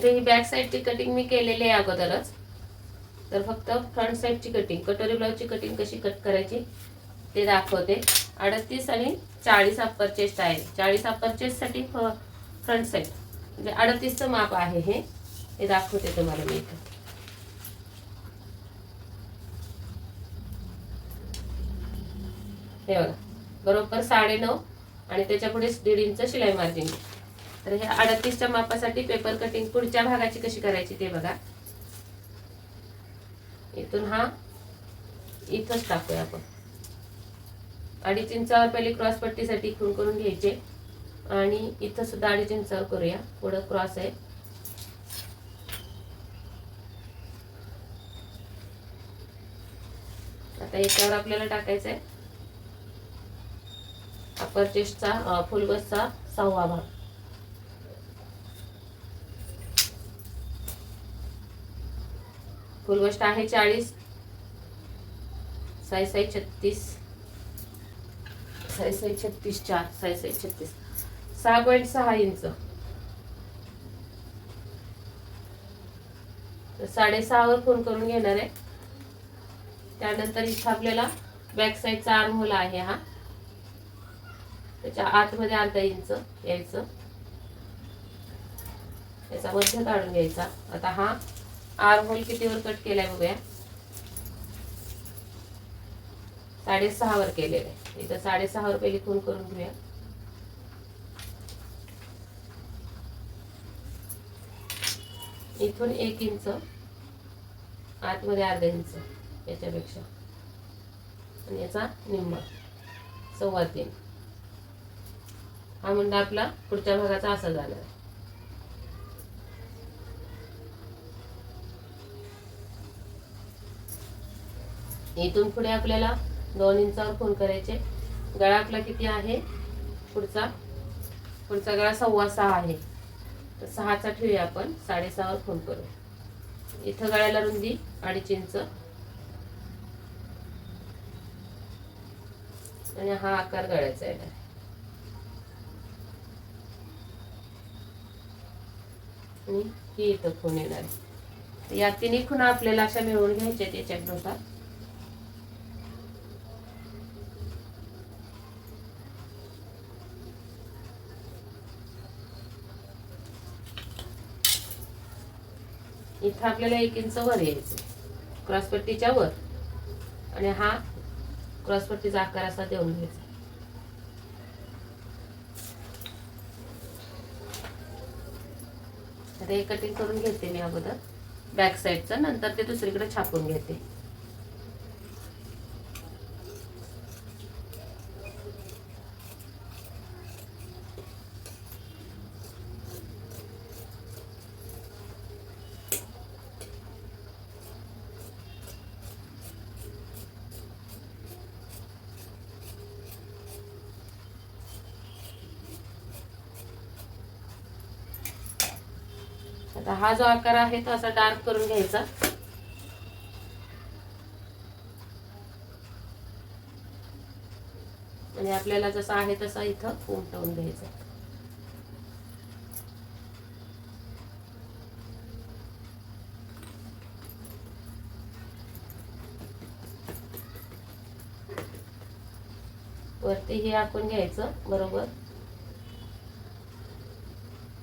इथे ही back साईडची cutting मी केलेली आहे अगोदरच. तर फक्त फ्रंट साईडची कटिंग कटोरी ब्लाऊजची कटिंग कशी कट करायची ते दाखवते. अडतीस आणि चाळीस अप्पर चेस्ट आहे. चाळीस अप्पर चेस्टसाठी फ्रंट साईड म्हणजे अडतीसचं माप आहे हे. हे दाखवते तुम्हाला मी इथं. हे बघा. बरोबर साडे नऊ आणि त्याच्या पुढे दीड इंच शिलाई मार्जिन तर हे अडतीसच्या मापासाठी पेपर कटिंग पुढच्या भागाची कशी करायची ते बघा. इथून हा इथंच टाकूया आपण. अडीच इंचावर पहिले क्रॉस पट्टीसाठी खूण करून घ्यायचे. आणि इथं सुद्धा अडीच इंचावर करूया. पुढं क्रॉस आहे. आता याच्यावर आपल्याला टाकायचं आहे अपर चेस्टचा फुलबसचा सहावा भाग. फुल आहे चाळीस. साई साई छत्तीस. साई साई छत्तीस चार साई साई छत्तीस. सहा पॉईंट सहा इंच. साडेसहावर फोन करून घेणार आहे. त्यानंतर इथं आपल्याला बॅक साईडचा आर्म होल आहे हा. त्याच्या आतमध्ये अर्धा इंच यायचं. त्याचा मध्य काढून घ्यायचा. आता हा. आर होल कितीवर कट केलाय बघूया. साडेसहावर केलेलं आहे. इथं साडेसहावर पहिली खून करून घेऊया. इथून एक इंच आतमध्ये अर्धा इंच याच्यापेक्षा. आणि याचा निम्मा सव्वा तीन. हा मुंडा आपला पुढच्या भागाचा असा जाणार आहे इथून पुढे आपल्याला दोन इंचावर फोन करायचे. गळा आपला किती आहे? पुढचा. पुढचा गळा सव्वा सहा आहे. तर सहाचा ठेवूया आपण. साडेसहावर फोन करू. इथं गळ्याला रुंदी अडीच इंच. आणि हा आकार गळ्याचा आहे. आणि ही इथं खून येणार या तिन्ही खुणा आपल्याला अशा मिळवून घ्यायच्या त्याच्यानुसार इथं आपल्याला एक इंच वर यायचं. क्रॉसपट्टीच्या वर. आणि हा क्रॉसपट्टीचा आकार असा देऊन घ्यायचा. आता हे कटिंग करून घेते मी अगोदर. बॅक साईडचं नंतर ते दुसरीकडे छापून घेते. आता हा जो आकार आहे तो असा डार्क करून घ्यायचा. आणि आपल्याला जसा आहे तसा इथं उमटवून घ्यायचा. वरती हे आखून घ्यायचं बरोबर?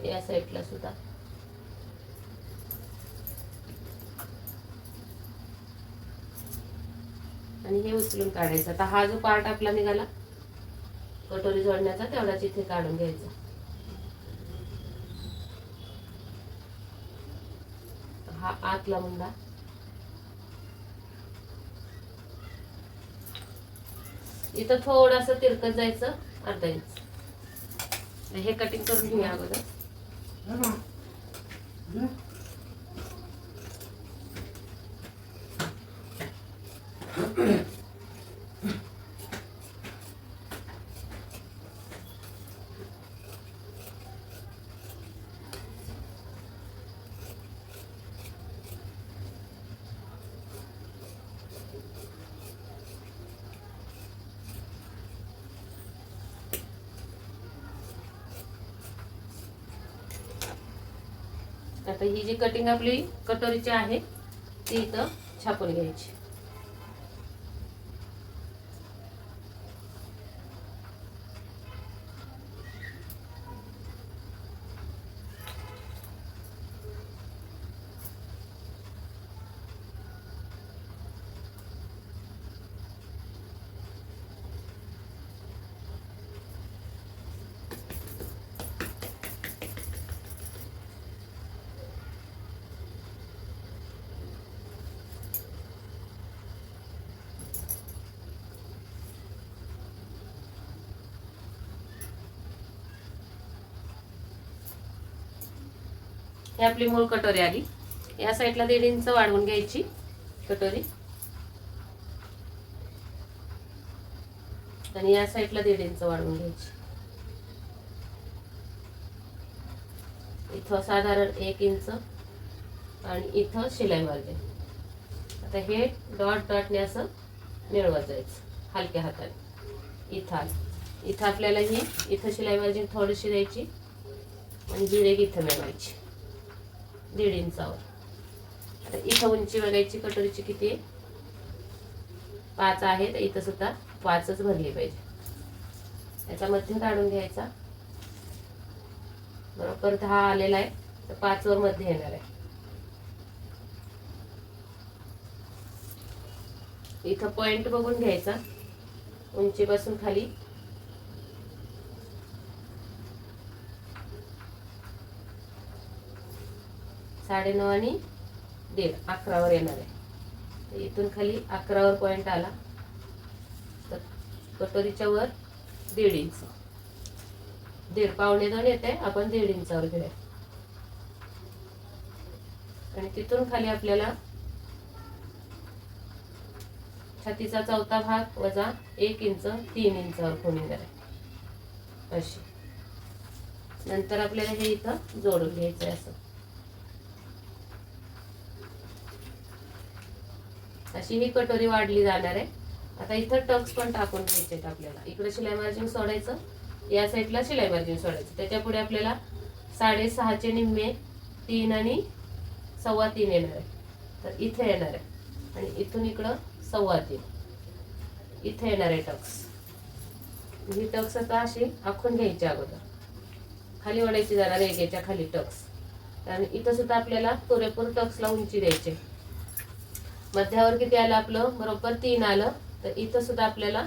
या साईडला सुद्धा. आणि हे उचलून काढायचं. आता हा जो पार्ट आपला निघाला कटोरी जोडण्याचा तेवढाच इथे काढून घ्यायचा. हा आतला मुंडा. इथं थोडस तिरकत जायचं अर्धा इंच. हे कटिंग करून घेऊया अगोदर. आता ही जी कटिंग आपली कटोरीची आहे ती इथं छापून घ्यायची. ही आपली मूळ कटोरी आली. या साईडला दीड इंच वाढवून घ्यायची कटोरी. आणि या साईडला दीड इंच वाढवून घ्यायची. इथं साधारण एक इंच आणि इथं शिलाई मार्जिन. आता हे डॉट डॉटने असं मिळवत जायचं हलक्या हाताने. इथं इथं आपल्याला ही इथं शिलाई मार्जिन थोडीशी द्यायची आणि दीड एक इथं मिळवायची. दीड इंचावर. आता इथं उंची बघायची कटोरीची किती? आहे पाच आहे तर इथं सुद्धा पाचच भरली पाहिजे. याचा मध्य काढून घ्यायचा. बरोबर दहा आलेला आहे तर पाचवर मध्य येणार आहे. इथं पॉइंट बघून घ्यायचा. उंचीपासून खाली साडेनऊ आणि दीड अकरावर येणार आहे. तर इथून खाली अकरावर पॉईंट आला. तर कटोरीच्या वर दीड इंच. दीड पावणे दोन येते आपण दीड इंचावर घेऊया. आणि तिथून खाली आपल्याला छातीचा चौथा भाग वजा एक इंच तीन इंचावर कोण येणार आहे. अशी. नंतर आपल्याला हे इथं जोडून घ्यायचं आहे असं. अशी ही कटोरी वाढली जाणार आहे. आता इथं टक्स पण टाकून घ्यायचे आहेत आपल्याला. इकडे शिलाई मार्जिन सोडायचं या साईडला शिलाई मार्जिन सोडायचं. त्याच्या पुढे आपल्याला साडेसहाचे निम्मे तीन आणि सव्वा तीन येणार आहे. तर इथे येणार आहे. आणि इथून इकडं सव्वा तीन. इथे येणार आहे टक्स. ही टक्स आता अशी आखून घ्यायची अगोदर. खाली ओढायची जाणार आहे खाली टक्स. आणि इथं सुद्धा आपल्याला पुरेपूर टक्सला उंची द्यायची मध्यावर किती आलं आपलं? बरोबर तीन आलं. तर इथं सुद्धा आपल्याला